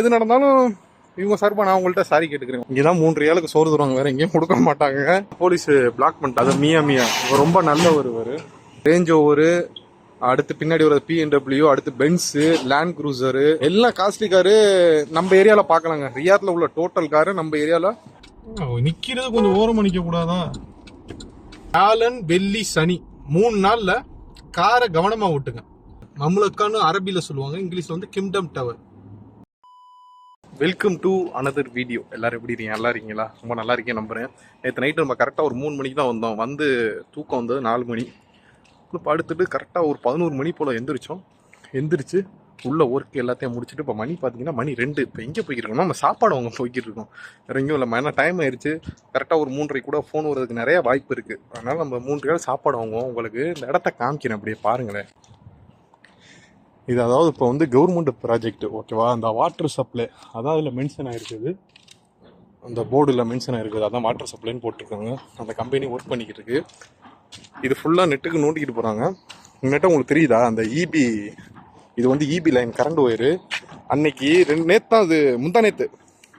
எது நடந்தாலும் இவங்க சார்பா நான் உங்கள்கிட்ட சாரி கேட்டுக்கிறேன். இங்கே தான் மூன்று ஏழுக்கு சோறு தருவாங்க வேற எங்கேயும் கொடுக்க மாட்டாங்க. போலீஸ் பிளாக் பண்ணிட்டு. அது மியா மியா. ரொம்ப நல்ல ஒருவர். ரேஞ்ச் ஓவரு அடுத்து பின்னாடி வர பிஎன்டபிள்யூ அடுத்து பென்ஸு லேண்ட் குரூசரு எல்லாம் காஸ்ட்லி காரு நம்ம ஏரியாவில் பார்க்கலாங்க. ரியாத்தில் உள்ள டோட்டல் காரு நம்ம ஏரியாவில் நிற்கிறது கொஞ்சம் ஓரமாக நிக்க கூடாதா? ஆலன் வெள்ளி சனி. மூணு நாளில் காரை கவனமாக ஓட்டுங்க. மம்லக்கான்னு அரபியில் சொல்லுவாங்க. இங்கிலீஷில் வந்து Kingdom Tower welcome to another video எல்லோரும் எப்படி இருக்கீங்க? நல்லா இருக்கீங்களா? ரொம்ப நல்லா இருக்கேன் நம்புகிறேன் நேற்று நைட்டு நம்ம கரெக்டாக ஒரு மூணு மணிக்கு தான் வந்தோம். வந்து தூக்கம் வந்தது நாலு மணி. படுத்துட்டு கரெக்டாக ஒரு பதினோரு மணி போல் எந்திரிச்சோம். எந்திரிச்சு உள்ள ஒர்க் எல்லாத்தையும் முடிச்சுட்டு இப்போ மணி பார்த்தீங்கன்னா மணி ரெண்டு. இப்போ எங்கே போய்கிட்டு நம்ம சாப்பாடு அவங்க போய்கிட்டு இருக்கோம். வேற எங்கேயும் இல்லை. ஏன்னா டைம் ஆயிடுச்சு கரெக்டாக ஒரு மூன்றரை கூட ஃபோன் வரதுக்கு நிறைய வாய்ப்பு இருக்குது அதனால் நம்ம மூன்று கால சாப்பாடு வாங்குவோம் உங்களுக்கு. இந்த இடத்த காமிக்கிறேன் அப்படியே பாருங்களேன். இது அதாவது இப்போ வந்து கவர்மெண்ட் ப்ராஜெக்ட் ஓகேவா அந்த வாட்டர் சப்ளை அதான் அதில் மென்ஷன் ஆகிருக்குது அந்த போர்டில் மென்ஷன் ஆகிருக்குது அதான் வாட்டர் சப்ளைன்னு போட்டிருக்காங்க. அந்த கம்பெனி ஒர்க் பண்ணிக்கிட்டு இருக்கு. இது ஃபுல்லாக நெட்டுக்கு நோண்டிக்கிட்டு போகிறாங்க நெட்டை உங்களுக்கு தெரியுதா? அந்த இபி இது வந்து இபி லைன் கரண்ட் ஒயரு அன்னைக்கு ரெண்டு நேற்று தான் அது முந்தா நேற்று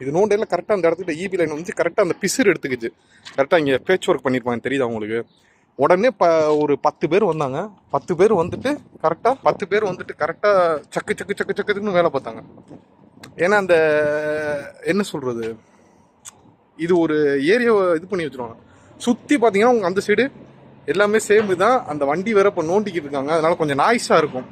இது நோண்டையில் கரெக்டாக அந்த இடத்துல இபி லைன் வந்து கரெக்டாக அந்த பிசுறு எடுத்துக்கிச்சு. கரெக்டாக இங்கே பேச் ஒர்க் பண்ணியிருப்பாங்க தெரியுதா உங்களுக்கு? உடனே ப ஒரு பத்து பேர் வந்தாங்க. பத்து பேர் வந்துட்டு கரெக்டாக பத்து பேர் வந்துட்டு கரெக்டாக சக்கு சக்கு சக்கு சக்குன்னு வேலை பார்த்தாங்க. ஏன்னா அந்த என்ன சொல்கிறது இது ஒரு ஏரியாவை இது பண்ணி வச்சிருவாங்க. சுற்றி பார்த்தீங்கன்னா அந்த சைடு எல்லாமே சேர்ந்து தான் அந்த வண்டி வேற இப்போ நோண்டிக்கிட்டு இருக்காங்க. அதனால கொஞ்சம் நாய்ஸாக இருக்கும்.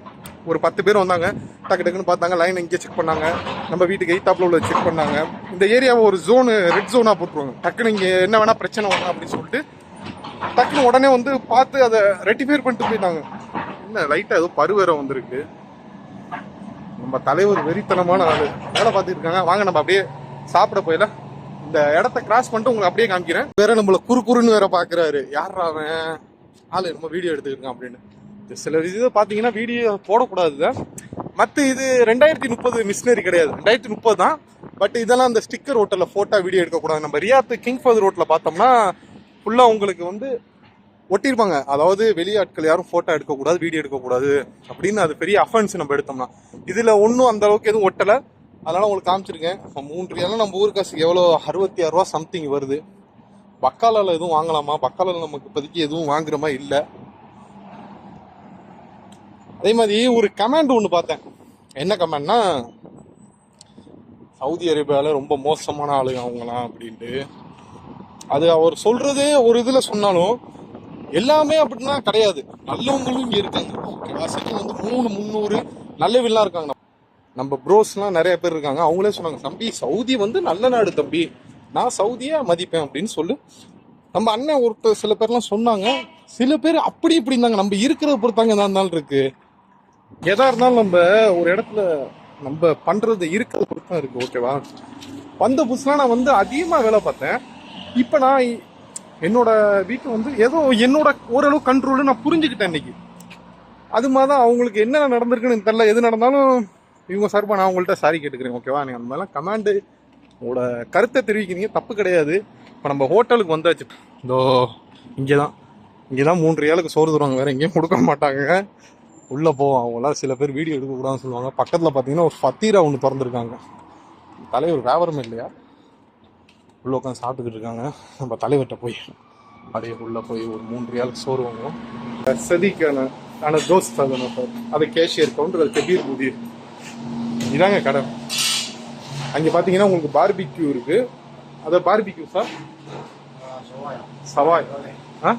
ஒரு பத்து பேர் வந்தாங்க. டக்கு டக்குன்னு பார்த்தாங்க. லைன் இங்கே செக் பண்ணாங்க. நம்ம வீட்டுக்கு எயித்தாப்பில் உள்ள செக் பண்ணாங்க. இந்த ஏரியாவை ஒரு ஜோனு ரெட் ஜோனாக போட்டுருவாங்க. டக்குன்னு இங்கே என்ன வேணால் பிரச்சனை வரும் அப்படின்னு சொல்லிட்டு டக்குன்னு உடனே வந்து பார்த்து அதை ரெட்டிஃபைர் பண்ணிட்டு போயிட்டாங்க. என்ன லைட்டாக ஏதோ பரு வேற வந்திருக்கு. நம்ம தலைவர் வெறித்தனமான ஆளு. வேலை பார்த்துட்டு இருக்காங்க. வாங்க நம்ம அப்படியே சாப்பிட போயில இந்த இடத்த கிராஸ் பண்ணிட்டு உங்களுக்கு அப்படியே காமிக்கிறேன். வேற நம்மள குறு குறுன்னு வேற பாக்குறாரு யாரா அவன்? ஆளு நம்ம வீடியோ எடுத்துக்கிருக்கான் அப்படின்னு. இது சில இது பாத்தீங்கன்னா வீடியோ போடக்கூடாது மற்ற இது ரெண்டாயிரத்தி முப்பது மிஷினரி கிடையாது. ரெண்டாயிரத்தி முப்பது தான். பட் இதெல்லாம் அந்த ஸ்டிக்கர் ஹோட்டலில் ஃபோட்டோ வீடியோ எடுக்கக்கூடாது. நம்ம ரியாத்து கிங் ஃபது ரோட்டில் பார்த்தோம்னா ஃபுல்லாக உங்களுக்கு வந்து ஒட்டியிருப்பாங்க. அதாவது வெளியாட்கள் யாரும் ஃபோட்டோ எடுக்கக்கூடாது வீடியோ எடுக்கக்கூடாது அப்படின்னு அது பெரிய அஃபென்ஸ் நம்ம எடுத்தோம்னா. இதில் ஒன்றும் அந்த அளவுக்கு எதுவும் ஒட்டலை. அதனால் உங்களுக்கு காமிச்சிருக்கேன். இப்போ மூன்று ரியாலாம் நம்ம ஊர் காசுக்கு எவ்வளோ? அறுபத்தி ஆறுரூவா சம்திங் வருது. பக்காலால எதுவும் வாங்கலாமா? பக்காலால நமக்கு இப்போதைக்கு எதுவும் வாங்குற மாதிரி இல்லை. அதே மாதிரி ஒரு கமெண்ட் ஒன்று பார்த்தேன். என்ன கமெண்ட்னா சவுதி அரேபியாவில் ரொம்ப மோசமான ஆளுங்க அவங்களாம் அப்படின்ட்டு. அது அவர் சொல்றதே ஒரு இதில் சொன்னாலும் எல்லாமே அப்படின்னா கிடையாது. நல்லவங்களும் இங்கே இருக்காங்க ஓகேவா செகண்ட் வந்து மூணு முந்நூறு நல்லவில்லாம் இருக்காங்க. நம்ம ப்ரோஸ்லாம் நிறைய பேர் இருக்காங்க. அவங்களே சொன்னாங்க தம்பி சவுதி வந்து நல்ல நாடு தம்பி. நான் சவுதியை மதிப்பேன் அப்படின்னு சொல்லு. நம்ம அண்ணன் ஒருத்தர் சில பேர்லாம் சொன்னாங்க. சில பேர் அப்படி இப்படி இருந்தாங்க. நம்ம இருக்கிறத பொறுத்தாங்க எதா இருந்தாலும் இருக்கு. எதா இருந்தாலும் நம்ம ஒரு இடத்துல நம்ம பண்றது இருக்கிறத பொறுத்து தான் இருக்கு. ஓகேவா? வந்த புதுசுலாம் நான் வந்து அதிகமாக வேலை பார்த்தேன். இப்போ நான் என்னோட வீட்டில் வந்து ஏதோ என்னோட ஓரளவு கண்ட்ரோலு நான் புரிஞ்சுக்கிட்டேன் இன்னைக்கு. அது மாதிரி தான் அவங்களுக்கு என்ன நடந்திருக்குன்னு எனக்கு எது நடந்தாலும் இவங்க சார்பாக நான் அவங்கள்ட்ட சாரி கேட்டுக்கிறேன் ஓகேவா நீங்கள் அந்த மாதிரிலாம் கமாண்டு உங்களோட கருத்தை தெரிவிக்கிறீங்க. தப்பு கிடையாது. இப்போ நம்ம ஹோட்டலுக்கு வந்தாச்சு. இதோ இங்கே தான் இங்கே தான் மூன்று ஏழுக்கு சோறு தருவாங்க வேறு. எங்கேயும் கொடுக்க மாட்டாங்க. உள்ளே போவோம். அவங்களாம் சில பேர் வீடியோ எடுக்கக்கூடாதுன்னு சொல்லுவாங்க. பக்கத்தில் பார்த்தீங்கன்னா ஒரு ஃபத்தீரா ஒன்று திறந்துருக்காங்க. தலைவர் வியாபாரம் இல்லையா? உள்ளே உட்காந்து சாப்பிட்டுக்கிட்டு இருக்காங்க. நம்ம தலைவர்கிட்ட போய் அப்படியே உள்ளே போய் ஒரு மூன்று ரியாலுக்கு சோறு வாங்குவோம். சதிக்கான ஆனால் தோஸ் சாதனம் சார் அது கேஷியர் கவுண்டர் அது கபீர் முதிர். இதாங்க கடை அங்கே பார்த்தீங்கன்னா உங்களுக்கு பார்பிக்யூ இருக்கு. அதை பார்பிக்யூ சார் சவாய். ஆ?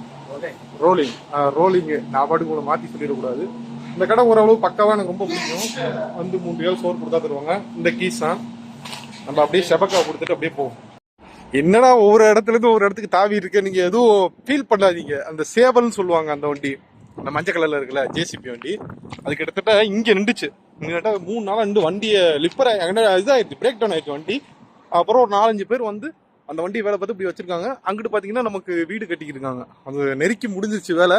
ரோலிங் ரோலிங்கு நான் பாட்டுக்கு உங்களை மாற்றி சொல்லிடக்கூடாது. இந்த கடை ஓரளவு பக்காவாக எனக்கு ரொம்ப பிடிக்கும். வந்து மூன்று ஏழு சோறு கொடுத்தா தருவாங்க. இந்த கீஸ் தான் நம்ம அப்படியே செபக்கா கொடுத்துட்டு அப்படியே போவோம். என்னடா ஒவ்வொரு இடத்துல இருந்து ஒரு இடத்துக்கு தாவி இருக்கு நீங்க எதுவும் ஃபீல் பண்ணாதீங்க. அந்த சேவல்னு சொல்லுவாங்க அந்த வண்டி. அந்த மஞ்சள் கலர்ல இருக்குல்ல ஜேசிபி வண்டி. அது கிட்டத்தட்ட இங்க நின்றுச்சு. கிட்டத்தட்ட மூணு நாளாக நின்று வண்டியை லிப்பர் இதாயிடுச்சு பிரேக் டவுன் ஆயிடுச்சு வண்டி. அப்புறம் ஒரு நாலஞ்சு பேர் வந்து அந்த வண்டி வேலை பார்த்து இப்படி வச்சிருக்காங்க. அங்கிட்டு பாத்தீங்கன்னா நமக்கு வீடு கட்டிக்கிட்டு இருக்காங்க அது நெருக்கி முடிஞ்சிருச்சு வேலை.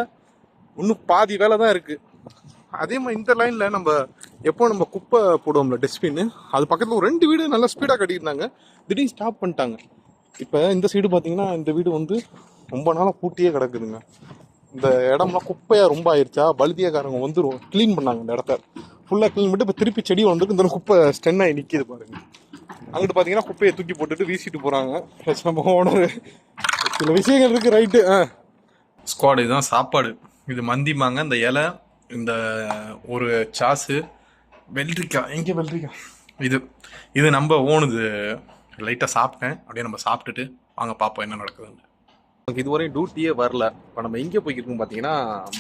இன்னும் பாதி வேலை தான் இருக்கு. அதே மாதிரி இந்த லைன்ல நம்ம எப்போ நம்ம குப்பை போடுவோம்ல டஸ்ட்பின் அது பக்கத்துல ஒரு ரெண்டு வீடு நல்லா ஸ்பீடா கட்டியிருந்தாங்க. திடீர்னு ஸ்டாப் பண்ணிட்டாங்க. இப்போ இந்த சைடு பார்த்தீங்கன்னா இந்த வீடு வந்து ரொம்ப நாளாக பூட்டியே கிடக்குதுங்க. இந்த இடம்லாம் குப்பையாக ரொம்ப ஆயிடுச்சா பல்தியக்காரங்க வந்து க்ளீன் பண்ணாங்க இந்த இடத்த. ஃபுல்லாக க்ளீன் பண்ணிட்டு இப்போ திருப்பி செடி வந்துருக்கு இந்த குப்பை ஸ்டென் ஆகி நிற்கிது பாருங்க. அங்கிட்டு பார்த்தீங்கன்னா குப்பையை தூக்கி போட்டுட்டு வீசிட்டு போகிறாங்க நம்ம ஓனர் சில விஷயங்கள் இருக்குது ரைட்டு ஆ. ஸ்குவாடு இதுதான் சாப்பாடு. இது மந்திமாங்க இந்த இலை இந்த ஒரு சாஸு வெள்ளரிக்காய். எங்கே வெள்ளரிக்காய்? இது இது நம்ம ஓனுது லைட்டாக சாப்பிட்டேன். அப்படியே நம்ம சாப்பிட்டுட்டு வாங்க பார்ப்போம் என்ன நடக்குதுன்னு. நமக்கு இதுவரையும் டியூட்டியே வரல. இப்போ நம்ம எங்கே போய்க்கிருக்கோம் பார்த்தீங்கன்னா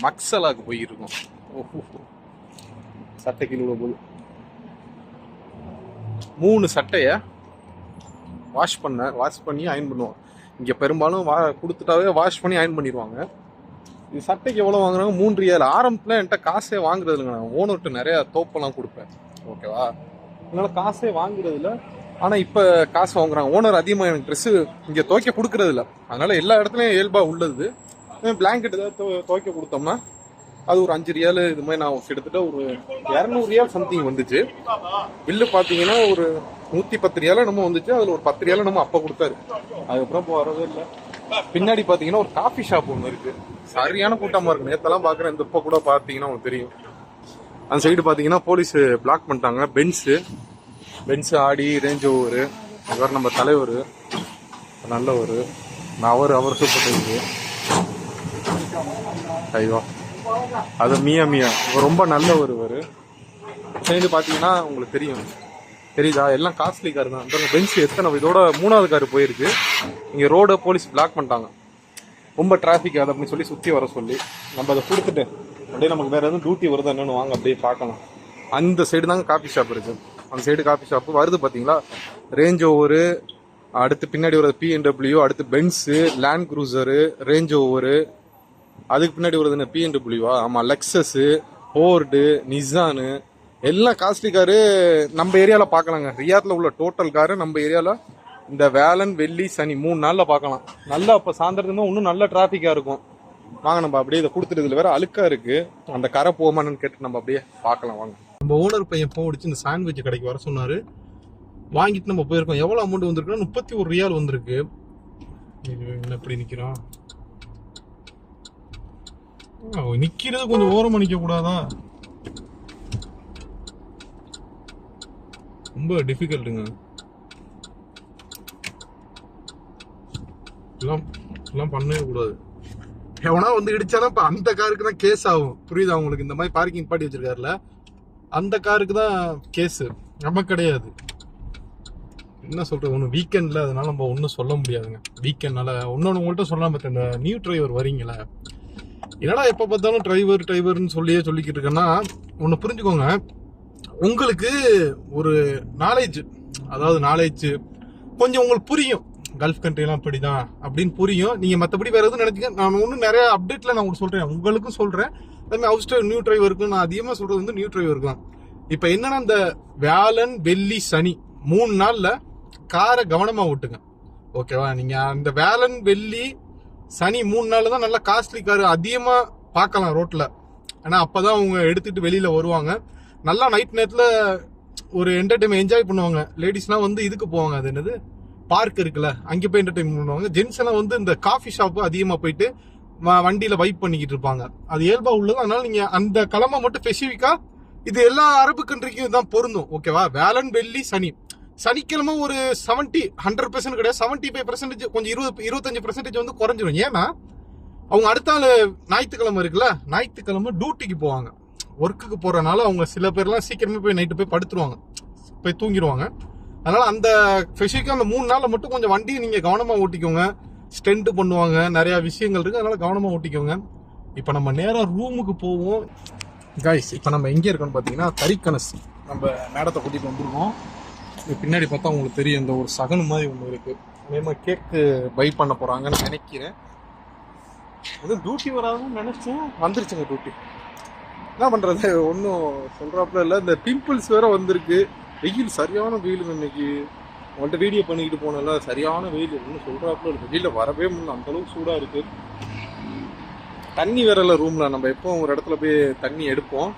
மக்சலாக்கு போயிருக்கோம் ஓஹோ சட்டை கீழே விழும் போது. மூணு சட்டையை வாஷ் பண்ண வாஷ் பண்ணி அயன் பண்ணுவோம். இங்கே பெரும்பாலும் வா கொடுத்துட்டாவே வாஷ் பண்ணி அயன் பண்ணிடுவாங்க. இது சட்டைக்கு எவ்வளோ வாங்குறாங்க? மூன்று ஏழு. ஆரம்பத்தில் என்கிட்ட காசே வாங்குறது இல்லைங்க நான் ஓனர்கிட்ட நிறையா தோப்பெல்லாம் கொடுப்பேன். ஓகேவா அதனால காசே வாங்குறது இல்லை ஆனால் இப்போ காசு வாங்குறாங்க. ஓனர் அதிகமாக எனக்கு ட்ரெஸ்ஸு இங்கே துவைக்க கொடுக்கறது இல்லை. அதனால் எல்லா இடத்துலையும் இயல்பாக உள்ளது. பிளாங்கெட் ஏதாவது துவ- துவைக்க கொடுத்தோம்னா அது ஒரு அஞ்சு ரியால் இது மாதிரி நான் கிட்டத்தட்ட ஒரு இரநூறு ரியால் சம்திங் வந்துச்சு. பில்லு பார்த்தீங்கன்னா ஒரு நூற்றி பத்து ரியால நம்ம வந்துச்சு. அதில் ஒரு பத்து ரியால நம்ம அப்போ கொடுத்தாரு. அதுக்கப்புறம் இப்போ வரவே இல்லை. பின்னாடி பார்த்தீங்கன்னா ஒரு காஃபி ஷாப் ஒன்று இருக்குது சரியான கூட்டமாக இருக்கு. நேற்றெல்லாம் பார்க்குறேன் இந்த இப்போ கூட பார்த்தீங்கன்னா உங்களுக்கு தெரியும். அந்த சைடு பார்த்தீங்கன்னா போலீஸ் பிளாக் பண்ணிட்டாங்க. Benz Benz Audi Range Rover இவர் நம்ம தலைவர். நல்லவர். அவர் அவர் சூப்பர் இருக்கு ஐயோ. அது மியா மியா. இவர் ரொம்ப நல்ல இவர். சேர்ந்து பார்த்தீங்கன்னா உங்களுக்கு தெரியும். தெரியுதா? எல்லாம் காஸ்ட்லி கார் தான். பாருங்க பென்ஸ் எத்தனை இதோட மூணாவது கார் போயிருக்கு. இங்கே ரோட போலீஸ் பிளாக் பண்ணிட்டாங்க. ரொம்ப டிராஃபிக் அது அப்படின்னு சொல்லி சுற்றி வர சொல்லி. நம்ம அதை கொடுத்துட்டு அப்படியே நமக்கு வேறு எதுவும் டியூட்டி வருதா என்னன்னு வாங்க அப்படியே பார்க்கலாம். அந்த சைடு தாங்க காஃபி ஷாப் இருக்குது அந்த சைடு காஃபி ஷாப் வருது பார்த்தீங்களா ரேஞ்ச் ஓவரு அடுத்து பின்னாடி ஒரு பிஎன்டபிள்யூ அடுத்து Benz Land Cruiser Range Rover அதுக்கு பின்னாடி வருது என்ன? பிஎன்டபிள்யூவா ஆமாம் லெக்ஸஸ்ஸு ஃபோர்டு நிசானு எல்லாம் காஸ்ட்லி காரு நம்ம ஏரியாவில் பார்க்கலாங்க. ரியாத்தில் உள்ள டோட்டல் காரு நம்ம ஏரியாவில் இந்த வேலன் வெள்ளி சனி மூணு நாளில் பார்க்கலாம். நல்லா இப்போ சாயந்தரத்துக்கு இன்னும் நல்ல டிராஃபிக்காக இருக்கும். வாங்க நம்ம அப்படியே இதை கொடுத்துட்டு இதில் வேறு அழுக்காக இருக்குது அந்த கரை போமான்னு கேட்டு நம்ம அப்படியே பார்க்கலாம். வாங்க. நம்ம ஓனர் பையன் ஃபோன் அடிச்சு இந்த சாண்ட்விச் கடைக்கு வர சொன்னாரு. வாங்கிட்டு நம்ம போயிருக்கோம். எவ்வளோ அமௌண்ட் வந்திருக்குன்னா முப்பத்தி ஒரு ரியால் வந்திருக்கு. என்ன இப்படி நிற்கிறோம் நிக்கிறது கொஞ்சம் ஓரமா நிக்க கூடாதா ரொம்ப டிஃபிகல்ட்டுங்க எல்லாம் இதெல்லாம் பண்ணவே கூடாது. எவனா வந்து இடிச்சாலும் இப்போ அந்த காருக்கு தான் கேஸ் ஆகும். புரியுதா உங்களுக்கு? இந்த மாதிரி பார்க்கிங் பாட்டி வச்சிருக்காருல. அந்த காருக்கு தான் கேஸு. நம்ம கிடையாது. என்ன சொல்கிறது ஒன்று வீக்கெண்டில் அதனால நம்ம ஒன்றும் சொல்ல முடியாதுங்க. வீக்கெண்ட்னால ஒன்னொன்று உங்கள்கிட்ட சொல்லலாம் பார்த்து இந்த நியூ டிரைவர் வரீங்களே என்னடா எப்போ பார்த்தாலும் டிரைவர் டிரைவர்னு சொல்லியே சொல்லிக்கிட்டு இருக்கேன்னா ஒன்று புரிஞ்சுக்கோங்க. உங்களுக்கு ஒரு நாலேஜ் அதாவது நாலேஜ் கொஞ்சம் உங்களுக்கு புரியும். கல்ஃப் கண்ட்ரிலாம் இப்படிதான் அப்படின்னு புரியும். நீங்கள் மற்றபடி வேறு எதுவும் நினைச்சுக்க நான் இன்னும் நிறையா அப்டேட்டில் நான் உங்களுக்கு சொல்கிறேன் உங்களுக்கும் சொல்கிறேன் அதே ஹவுஸ் நியூ டிரைவருக்கு நான் அதிகமாக சொல்றது வந்து நியூ டிரைவருக்கு தான். இப்போ என்னன்னா இந்த வியாழன் வெள்ளி சனி மூணு நாளில் காரை கவனமாக ஓட்டுங்க. ஓகேவா நீங்கள் அந்த வேலன் வெள்ளி சனி மூணு நாள் தான் நல்லா காஸ்ட்லி கார் அதிகமாக பார்க்கலாம் ரோட்ல அப்போ தான் அவங்க எடுத்துகிட்டு வெளியில் வருவாங்க. நல்லா நைட் நேரத்தில் ஒரு என்டர்டைன்மெண்ட் என்ஜாய் பண்ணுவாங்க. லேடிஸ்லாம் வந்து இதுக்கு போவாங்க. அது என்னது? பார்க் இருக்குல்ல அங்கே போய் என்டர்டைன் பண்ணுவாங்க. ஜென்ஸ் எல்லாம் வந்து இந்த காஃபி ஷாப்பு அதிகமாக போயிட்டு வண்டியில வைப் பண்ணிக்கிட்டு இருப்பாங்க. அது இயல்பா உள்ளது அதனால நீங்க அந்த கிழமை மட்டும் ஸ்பெசிஃபிக்கா இது எல்லா அரபு கண்ட்ரிக்கும் தான் பொருந்தும் ஓகேவா வேலன் வெள்ளி சனி. சனிக்கிழமை ஒரு செவன்ட்டி ஹண்ட்ரட் பர்சன்ட் கிடையாது. செவன்ட்டி ஃபைவ் பர்சன்டேஜ் கொஞ்சம் இருபது இருபத்தஞ்சு பர்சன்டேஜ் வந்து குறைஞ்சிரும். ஏன்னா அவங்க அடுத்த நாள் ஞாயிற்றுக்கிழமை இருக்குல்ல ஞாயிற்றுக்கிழமை டியூட்டிக்கு போவாங்க. ஒர்க்குக்கு போகிறனால அவங்க சில பேர்லாம் சீக்கிரமே போய் நைட்டு போய் படுத்துருவாங்க. போய் தூங்கிடுவாங்க அதனால அந்த ஸ்பெசிஃபிக்காக அந்த மூணு நாளில் மட்டும் கொஞ்சம் வண்டியை நீங்கள் கவனமாக ஓட்டிக்கோங்க. ஸ்டெண்ட் பண்ணுவாங்க. நிறைய விஷயங்கள் இருக்கு. அதனால கவனமா ஓட்டிக்கோங்க. இப்போ நம்ம நேராக ரூமுக்கு போவோம். கைஸ் இப்போ நம்ம எங்கே இருக்கோம்னு பார்த்தீங்கன்னா தரிக்கணஸ் நம்ம மேடத்தை கூட்டிட்டு வந்துருக்கோம். இது பின்னாடி பார்த்தா உங்களுக்கு தெரியும். இந்த ஒரு சகனு மாதிரி ஒன்று இருக்கு. அதே கேக்கு பை பண்ண போறாங்கன்னு நினைக்கிறேன். அது டியூட்டி வராதுன்னு நினைச்சேன். வந்துருச்சுங்க டியூட்டி என்ன பண்றது? ஒன்றும் சொல்கிறாப்புல இல்லை. இந்த பிம்பிள்ஸ் வேற வந்திருக்கு. வெயில் சரியான வெயிலுங்க இன்னைக்கு. உங்கள்கிட்ட வீடியோ பண்ணிக்கிட்டு போனல சரியான வெயில் இருக்குன்னு சொல்கிறாப்புல இருக்குது வெளியில் வரவே முடியல. அந்த அளவுக்கு இருக்குது தண்ணி வரல ரூமில் நம்ம எப்போ ஒரு இடத்துல போய் தண்ணி எடுப்போம்.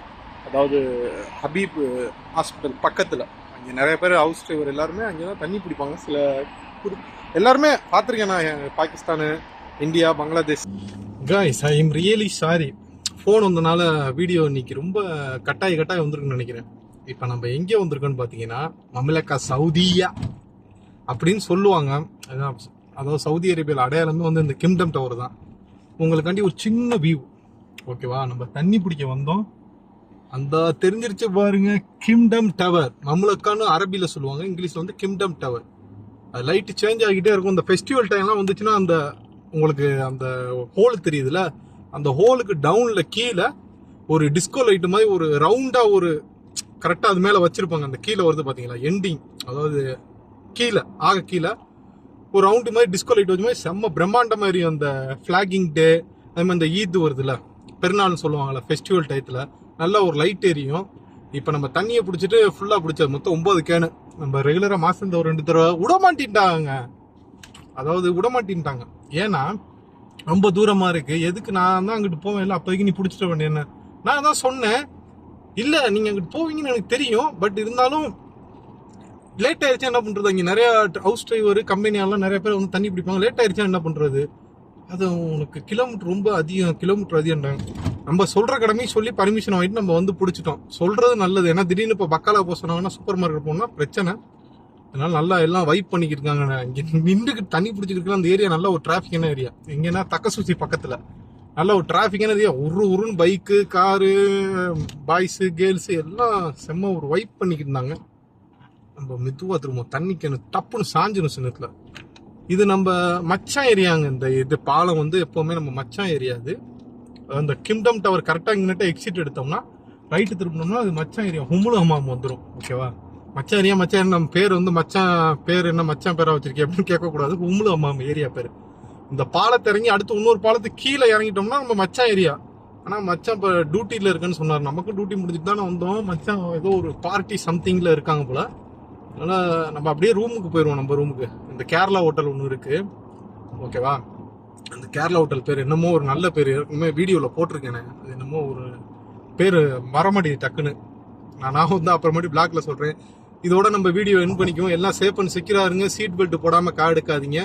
அதாவது ஹபீப் ஹாஸ்பிட்டல் பக்கத்தில். அங்கே நிறைய பேர் ஹவுஸ் டிரைவர் எல்லாருமே அங்கே தான் தண்ணி பிடிப்பாங்க. சில குறி- எல்லாருமே பார்த்துருக்கேன் நான் Pakistan India Bangladesh. Guys I am really sorry phone வந்தனால வீடியோ இன்னைக்கு ரொம்ப கட்டாய கட்டாய வந்திருக்குன்னு நினைக்கிறேன். இப்போ நம்ம எங்கே வந்திருக்கோன்னு பார்த்தீங்கன்னா மமிலக்கா சவுதியா. அப்படின்னு சொல்லுவாங்க. அதான் அதாவது சவுதி அரேபியாவில் அடையாளமே வந்து இந்த கிம்டம் டவர் தான். உங்களுக்காண்டி ஒரு சின்ன வியூ ஓகேவா நம்ம தண்ணி பிடிக்க வந்தோம். அந்த தெரிஞ்சிருச்சு பாருங்க கிம்டம் டவர் நம்மளுக்கான அரபியில் சொல்லுவாங்க இங்கிலீஷில் வந்து கிம்டம் டவர் அது லைட்டு சேஞ்ச் ஆகிட்டே இருக்கும். இந்த ஃபெஸ்டிவல் டைம்லாம் வந்துச்சுன்னா அந்த உங்களுக்கு அந்த ஹோல் தெரியுதுல்ல? அந்த ஹோலுக்கு டவுனில் கீழே ஒரு டிஸ்கோ லைட்டு மாதிரி ஒரு ரவுண்டாக ஒரு கரெக்டாக அது மேலே வச்சுருப்பாங்க. அந்த கீழே வருது பார்த்தீங்களா எண்டிங் அதாவது கீழே ஆக கீழே ஒரு ரவுண்டு மாதிரி டிஸ்கோ லைட் வச்சு மாதிரி செம்ம பிரம்மாண்ட மாதிரி அந்த ஃப்ளாகிங் டே அதே மாதிரி இந்த ஈத் வருதுல்ல பெருநாள்னு சொல்லுவாங்கள ஃபெஸ்டிவல் டயத்தில் நல்லா ஒரு லைட் எரியும். இப்போ நம்ம தண்ணியை பிடிச்சிட்டு ஃபுல்லாக பிடிச்சது மொத்தம் ஒம்பது கேனு நம்ம ரெகுலராக மாதம் இந்த ஒரு ரெண்டு தடவை விடமாட்டின்ட்டாங்க அதாவது விடமாட்டின்ட்டாங்க ஏன்னா ரொம்ப தூரமாக இருக்குது எதுக்கு நான் தான் அங்கிட்டு போவேன்? இல்லை அப்போதைக்கு நீ பிடிச்சிட்ட வேண்டிய என்ன? நான் தான் சொன்னேன். இல்லை நீங்கள் அங்கிட்டு போவீங்கன்னு எனக்கு தெரியும். பட் இருந்தாலும் லேட் ஆயிடுச்சா என்ன பண்றது? இங்க நிறைய ஹவுஸ் டிரைவர் கம்பெனியாலாம் நிறைய பேர் வந்து தண்ணி பிடிப்பாங்க. லேட் ஆயிடுச்சா என்ன பண்றது? அது உனக்கு கிலோமீட்டர் ரொம்ப அதிகம் கிலோமீட்டர் அதிகம்டாங்க நம்ம சொல்ற கடமையும் சொல்லி பர்மிஷன் வாங்கிட்டு நம்ம வந்து பிடிச்சிட்டோம். சொல்றது நல்லது. ஏன்னா திடீர்னு இப்போ பக்காலா போக சொன்னாங்கன்னா சூப்பர் மார்க்கெட் போனா பிரச்சனை. அதனால நல்லா எல்லாம் வைப் பண்ணிக்கிட்டு இருக்காங்க. இங்க நின்றுக்கு தண்ணி பிடிச்சிக்கிட்டு அந்த ஏரியா நல்ல ஒரு டிராஃபிக்கான ஏரியா எங்கன்னா தக்கசூசி பக்கத்துல. நல்ல ஒரு டிராஃபிக்கான ஏரியா உரு உருன்னு பைக்கு காரு பாய்ஸு கேர்ள்ஸு எல்லாம் செம்ம ஒரு வைப் பண்ணிக்கிட்டு இருந்தாங்க. நம்ம மெதுவாக திரும்புவோம். தண்ணி கேனு டப்புன்னு சாஞ்சிடும் சின்னத்தில் இது நம்ம மச்சான் ஏரியாங்க இந்த இது பாலம் வந்து எப்போவுமே நம்ம மச்சான் ஏரியா அந்த கிம்டம் டவர் கரெக்டாக இங்கிட்ட எக்ஸிட் எடுத்தோம்னா ரைட்டு திரும்பினோம்னா அது மச்சான் ஏரியா ஹுமுலு ஹமாம் வந்துடும் ஓகேவா மச்சான் ஏரியா மச்சான் நம்ம பேர் வந்து மச்சான் பேர் என்ன மச்சான் பேராக வச்சிருக்கேன் அப்படின்னு கேட்கக்கூடாது. ஹுமுலு ஹமாம் ஏரியா பேர். இந்த பாலத்தை இறங்கி அடுத்து இன்னொரு பாலத்துக்கு கீழே இறங்கிட்டோம்னா நம்ம மச்சான் ஏரியா. ஆனால் மச்சான் இப்போ டியூட்டியில் இருக்குன்னு சொன்னார். நமக்கு டியூட்டி முடிஞ்சிட்டு தானே வந்தோம். மச்சான் ஏதோ ஒரு பார்ட்டி சம்திங்கில் இருக்காங்க போல். ஆனால் நம்ம அப்படியே ரூமுக்கு போயிடுவோம் நம்ம ரூமுக்கு இந்த கேரளா ஹோட்டல் ஒன்று இருக்குது ஓகேவா அந்த கேரளா ஹோட்டல் பேர் என்னமோ ஒரு நல்ல பேர். இருக்குமே வீடியோவில் போட்டிருக்கேனே. அது என்னமோ ஒரு பேர் மரமடி டக்குன்னு. நான் நான் வந்து அப்புறமேட்டு பிளாக்ல சொல்கிறேன் இதோட நம்ம வீடியோ என் பண்ணிக்குவோம். எல்லாம் சேஃப் அண்ட் செக்யூராக இருங்க. சீட் பெல்ட் போடாமல் கார் எடுக்காதீங்க.